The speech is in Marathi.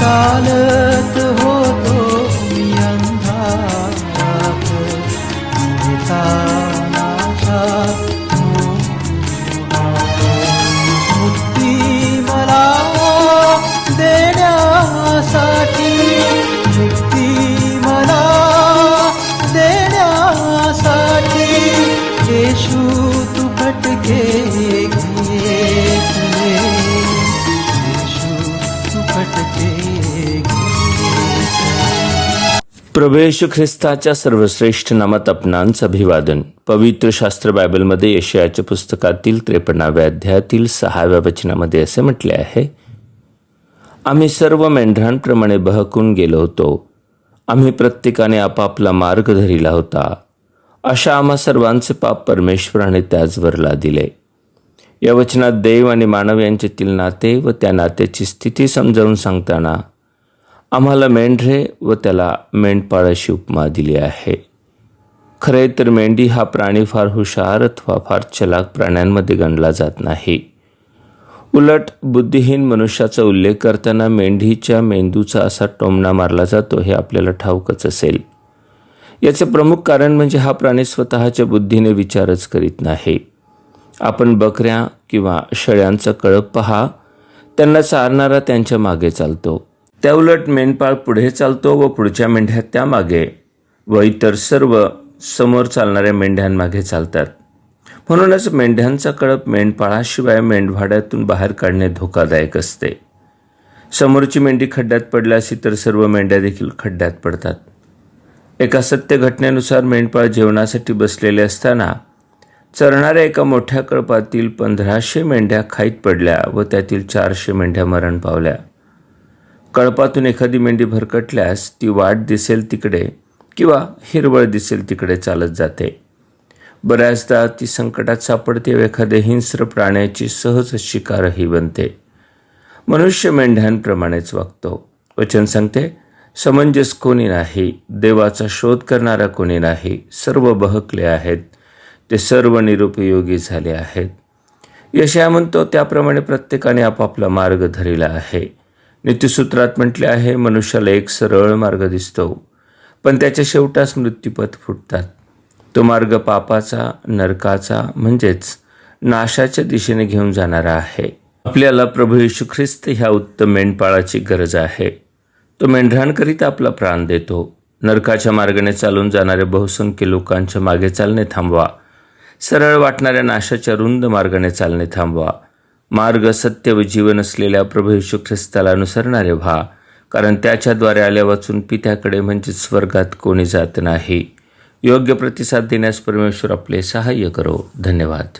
चालत होतो मी अंधारात. निता माझ्या मुक्ती मला देण्यासाठी मुक्ती मला देण्यासाठी. येशू तू फटके घेतले. येशू तू फटके घेतले ख्रिस्ताच्या सर्वश्रेष्ठ नामात आपणांच अभिवादन पवित्र शास्त्र बायबलमध्ये यशयाच्या पुस्तकातील त्रेपन्नाव्या अध्यायातील सहाव्या वचनामध्ये असे म्हटले आहे आम्ही सर्व मेंढरांप्रमाणे बहकून गेलो होतो. आम्ही प्रत्येकाने आपापला मार्ग धरिला होता. अशा आम्हा सर्वांचे पाप परमेश्वराने त्याचवरला दिले. या वचनात देव आणि मानव यांच्यातील नाते व त्या नात्याची स्थिती समजावून सांगताना आम्हाला मेंढरे व त्याला मेंढपाळ अशी उपमा दिली आहे. खरे तर मेंढी हा प्राणी फार हुशार अथवा फार चलाक प्राण्यांमध्ये गणला जात नाही. उलट बुद्धिहीन मनुष्याचा उल्लेख करताना मेंढीच्या मेंदूचा असा टोमणा मारला जातो हे आपल्याला ठाऊकच असेल. याचे प्रमुख कारण म्हणजे हा प्राणी स्वतःच्या बुद्धीने विचारच करीत नाही. आपण बकऱ्या किंवा शेळ्यांचा कळप पहा त्यांना चारणारा त्यांच्या मागे चालतो. त्याउलट मेंढपाळ पुढे चालतो व पुढच्या मेंढ्या त्यामागे व इतर सर्व समोर चालणाऱ्या मेंढ्यांमागे चालतात. म्हणूनच मेंढ्यांचा कळप मेंढपाळाशिवाय मेंढवाड्यातून बाहेर काढणे धोकादायक असते. समोरची मेंढी खड्ड्यात पडल्यास इतर सर्व मेंढ्या देखील खड्ड्यात पडतात. एका सत्य घटनेनुसार मेंढपाळ जेवणासाठी बसलेले असताना चरणाऱ्या एका मोठ्या कळपातील पंधराशे मेंढ्या खाईत पडल्या व त्यातील चारशे मेंढ्या मरण पावल्या. कळपातून एखादी मेंढी भरकटल्यास ती वाट दिसेल तिकडे किंवा हिरवळ दिसेल तिकडे चालत जाते. बऱ्याचदा ती संकटात सापडते व एखाद्या हिंस्र प्राण्याची सहज शिकारही बनते. मनुष्य मेंढ्यांप्रमाणेच वागतो. वचन सांगते समंजस कोणी नाही देवाचा शोध करणारा कोणी नाही सर्व बहकले आहेत ते सर्व निरुपयोगी झाले आहेत. यशया म्हणतो त्याप्रमाणे प्रत्येकाने आपापला मार्ग धरिला आहे. नित्यसूत्रात म्हटले आहे मनुष्याला एक सरळ मार्ग दिसतो पण त्याच्या शेवटास मृत्यूपथ फुटतात. तो मार्ग पापाचा नरकाचा म्हणजेच नाशाच्या दिशेने घेऊन जाणारा आहे. आपल्याला प्रभू येशू ख्रिस्त ह्या उत्तम मेंढपाळाची गरज आहे. तो मेंढरांकरिता आपला प्राण देतो. नरकाच्या मार्गाने चालून जाणाऱ्या बहुसंख्य लोकांच्या मागे चालणे थांबवा. सरळ वाटणाऱ्या नाशाच्या रुंद मार्गाने चालणे थांबवा. मार्ग सत्य व जीवन असलेल्या प्रभू येशू ख्रिस्ताला अनुसरणारे व्हा कारण त्याच्याद्वारे आल्या वाचून पित्याकडे म्हणजे स्वर्गात कोणी जात नाही. योग्य प्रतिसाद देण्यास परमेश्वर आपले सहाय्य करो. धन्यवाद.